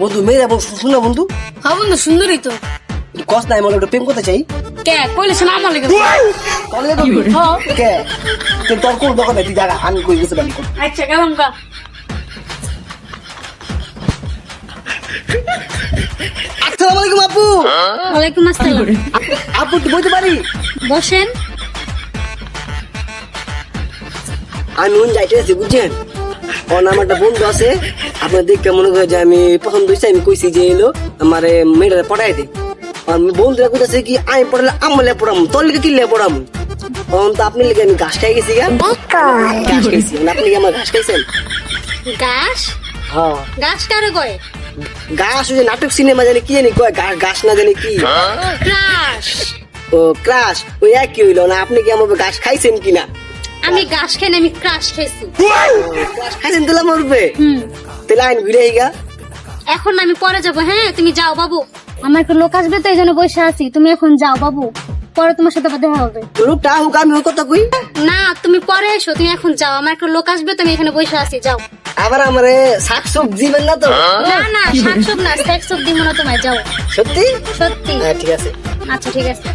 বন্ধু মেয়েরা বল শুনো বন্ধু। হ্যাঁ বন্ধু সুন্দরই তো। নাই মনে একটু প্রেম করতে চাই। কে? কইলে শোনা আমার লেগে। কে তুই। তোর কোন দোকানে তুই জায়গা আমি কই গেছে আচ্ছা গেলাম কা আসসালামু আলাইকুম আপু। ওয়ালাইকুম আসসালাম। আপু তুই বলতে পারি? বসেন। আমি যাইতে আছি বুঝছেন? ওর নাম একটা বন্ধু আছে আপনার দেখতে মনে করে যে আমি পছন্দ হয়েছে আমি কইছি যে এলো আমার মেয়েটা পড়াই দিই আর বন্ধুরা কইতাছে কি আমি পড়ালে আমলে পড়াম তোর লিখে কি লে পড়াম? তখন তো আপনি লিখে আমি ঘাস খাই গেছি ঘাস খাইছি মানে আপনি কি আমার ঘাস খাইছেন? গাছ হ্যাঁ। গাছ কারে কয়? ঘাস ওই যে নাটক সিনেমা জানি কি জানি কয় ঘা- ঘাস না জানি কি। ক্রাশ ও ক্রাশ ওই একই হইল না আপনি কি আমার ঘাস খাইছেন কিনা? আমি গাছ খাই না আমি ক্রাশ খাইছি। ঘাস খাইছেন আমার উপরে? হুম। তাহলে আইন ঘুরে গা এখন আমি পরে যাব হ্যাঁ? তুমি যাও বাবু। আমার একটা লোক আসবে তো এই জন্য বসে আছি। তুমি এখন যাও বাবু। পরে তোমার সাথে আবার দেখা হবে। রূপটা হোক আমি ওর কথা কই? না তুমি পরে এসো তুমি এখন যাও। আমার একটা লোক আসবে তুমি এখানে বসে আছি যাও। আবার আমারে শাক সবজি দিবেন না তো? না না শাক সব না শাক সব দিব না তোমায় যাও। সত্যি? সত্যি। হ্যাঁ ঠিক আছে। আচ্ছা ঠিক আছে।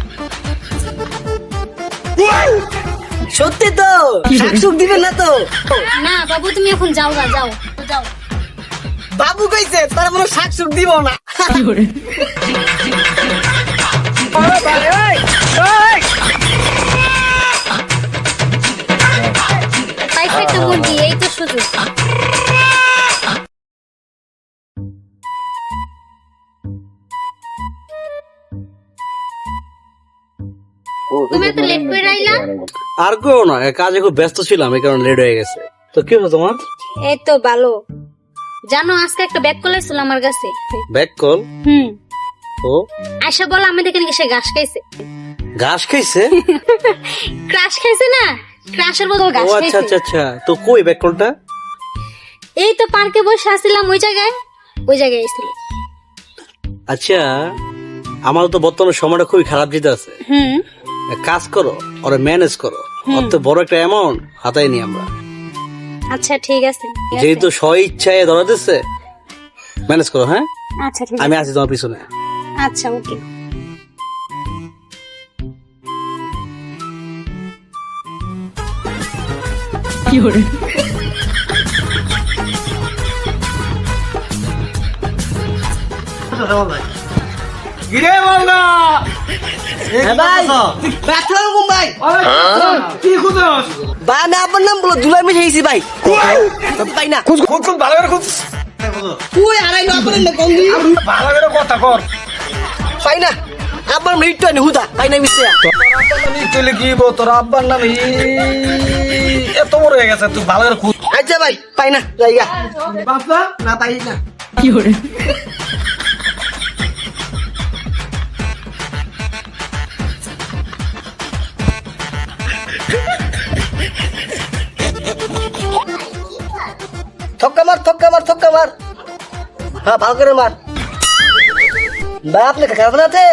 সত্যি তো? শাক সব দিবেন না তো? না বাবু তুমি এখন যাও না যাও যাও। বাবু কইছে তার মনে শাক সব দিব না। পাইছে একটা মুরগি এই তো শুধু তুমি এত লেট করে আইলা? আর কেউ না কাজে খুব ব্যস্ত ছিলাম এই কারণে লেট হয়ে গেছে। তো কি হলো তোমার? এই তো ভালো। জানো আজকে একটা ব্যাগ কল ছিল আমার কাছে। Back call? হুম। ও? আয়সা বল আমাদের এখানে সে ঘাস খাইছে। ঘাস খাইছে? ক্রাশ খাইছে না? ক্রাশের বদল ঘাস আচ্ছা খাইছে। আচ্ছা আচ্ছা। আচ্ছা তো কই ব্যাক কলটা? এই তো পার্কে বসে আসছিলাম ওই জায়গায়। ওই জায়গায় এসেছিল। আচ্ছা আমার তো বর্তমানে সময়টা খুবই খারাপ যেতে আছে। হুম। কাজ করো ওরা ম্যানেজ করো। অত বড় একটা অ্যামাউন্ট হাতায় নি আমরা। আচ্ছা ঠিক আছে। যেহেতু স্ব ইচ্ছায় ধরা দিচ্ছে ম্যানেজ করো হ্যাঁ? আচ্ছা ঠিক আমি আছি। তোমার পিছনে। আচ্ছা ওকে। গিরে বলনা হ্যাঁ ভাই? আসসালামু ভাই কি খুঁজছ? ভাই আমি আপনার নাম বলো দুলাই মিশে গেছি ভাই। ভাই না। খুঁজ খুঁজ খুঁজ ভালো করে খুঁজ। তুই আড়াই না আপনার নাম কঙ্গি ভালো করে কথা কর। পাই না। আপনার মৃত্যু আনি হুদা পাই না মিশে। চলে কি বো তোর আব্বার নাম এত বড় হয়ে গেছে তুই ভালো করে খুঁজ। আচ্ছা ভাই পাই না জায়গা বাপা না পাই না। থক্কা মার থক্কা মার থক্কা মার। হ্যাঁ ভালো করে মার। ভাই আপনি গার্লফ্রেন্ড আছে?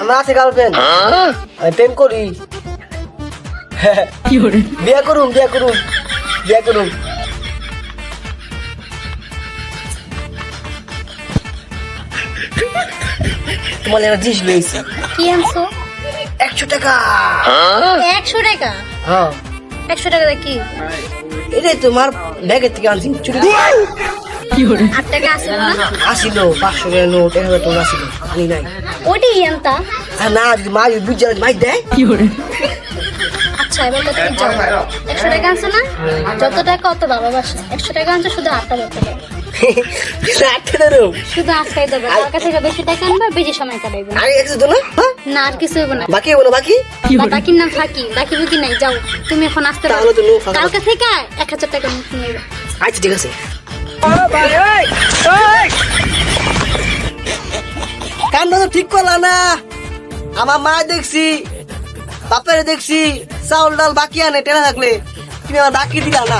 আমার আছে গার্লফ্রেন্ড আমি প্রেম করি। বিয়া করুন বিয়া করুন বিয়া করুন তোমার একটা জিনিস লইছি কি আনছো? একশো টাকা। একশো টাকা? হ্যাঁ। একশো টাকা কি? এটাই তোমার ব্যাগের থেকে আনছি চুরি আট টাকা আসলো না? আসিল পাঁচশো টাকা নোট এক হাজার টাকা আসিল আনি নাই। ওটাই আনতা? না মা বুঝছে মাইক দেয়। আচ্ছা এবার তো তুমি একশো টাকা আনছো না? যত টাকা অত ভালোবাসা একশো টাকা আনছো শুধু আটটা ধরো শুধু দেবে। কাছে বেশি টাকা আনবে বেশি সময় কাটাইবে। আরে একশো তো না হ্যাঁ? আর কিছু হবে না। বাকি বলো বাকি? থাকি বাকি বুকি নাই যাও তুমি এখন আসতে পারো। তাহলে তো নো কালকে থেকে এক হাজার টাকা আচ্ছা ঠিক আছে। কামটা তো ঠিক করলা না। আমার মা দেখছি বাপের দেখছি চাউল ডাল বাকি আনে টেনা থাকলে। তুমি আমার বাকি দিলা না।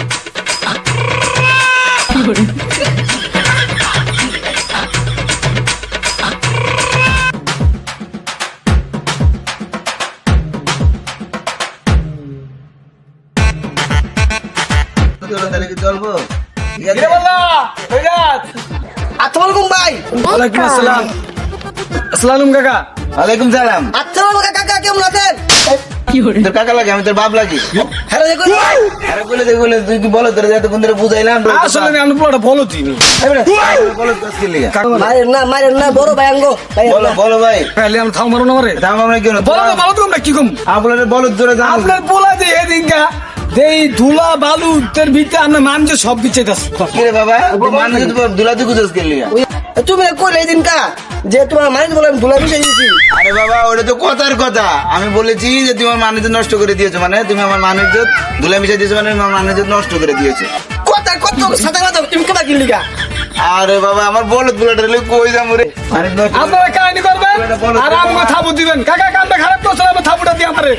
ওয়ালাইকুম আসসালাম। আসসালাম কাকা। ওয়ালাইকুম সালাম। আসসালামু কাকা কেমন আছেন? তোর কাকা লাগে আমি তোর বাপ লাগি। হ্যালো দেখুন। আরে বলে দেখ তুই কি বলো তোর এতক্ষণ ধরে বুঝাইলাম। আসলে আমি পুরোটা বলো তুমি এই বেটা, বলো তোর কি লিগা? মারেন না মারেন না বড় ভাই আঙ্গো বলো বলো ভাই। তাহলে আমি থাম মারো না মারে আমরা কি বলো তো বলো। তো কি কম আপনার বলো তোরে আপনার বলা যে এদিনকা এই ধুলা বালু তোর ভিতরে আমরা মানুষ সব কি রে বাবা মানুষ তুই গুজস কে তুমি কইলে এই দিনটা যে তোমার মাইন্ড বলে আমি ধুলা মিশাই দিয়েছি আরে বাবা ওটা তো কথার কথা। আমি বলেছি যে তুমি আমার মানুষ নষ্ট করে দিয়েছ মানে তুমি আমার মানুষ ধুলা মিশাই দিয়েছ মানে আমার মানুষ নষ্ট করে দিয়েছ। কথা কত সাদা কথা তুমি কেমন কিনলি গা? আরে বাবা আমার বলদ গুলাটা রেলে কই যাম রে? মানুষ আপনারা কাহিনী করবেন? আর আমাকে থাবু দিবেন। কাকা কান্দা খারাপ করছে আমার থাবুটা দিয়ে আমারে।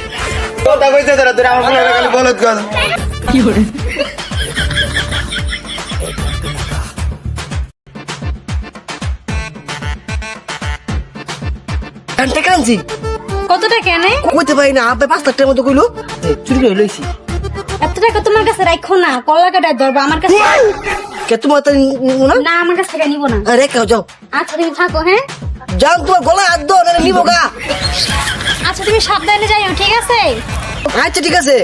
কথা কইছে তোরা তোরা আমার বলদ খালি বলদ কর ঘণ্টা কানছি। কত টাকা এনে কইতে পারি না আপনি পাঁচ লাখ টাকার মতো কইলো। চুরি করে লইছি। এত টাকা তোমার কাছে রাখো না কলা কাটা ধরবো আমার কাছে কে তোমার তো না না আমার কাছ নিবো না। রেখে যাও আচ্ছা তুমি থাকো হ্যাঁ? যাও তোমার গলা হাত দাও নিবো গা। তুমি সাবধানে যাইও, ঠিক আছে? আচ্ছা ঠিক আছে।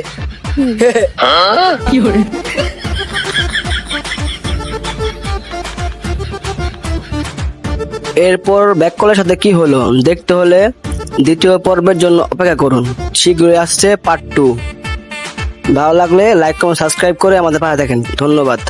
এরপর ব্যাক কলের সাথে কি হলো? দেখতে হলে দ্বিতীয় পর্বের জন্য অপেক্ষা করুন। শীঘ্রই আসছে পার্ট টু ভালো লাগলে লাইক কমেন্ট সাবস্ক্রাইব করে আমাদের পাশে দেখেন ধন্যবাদ।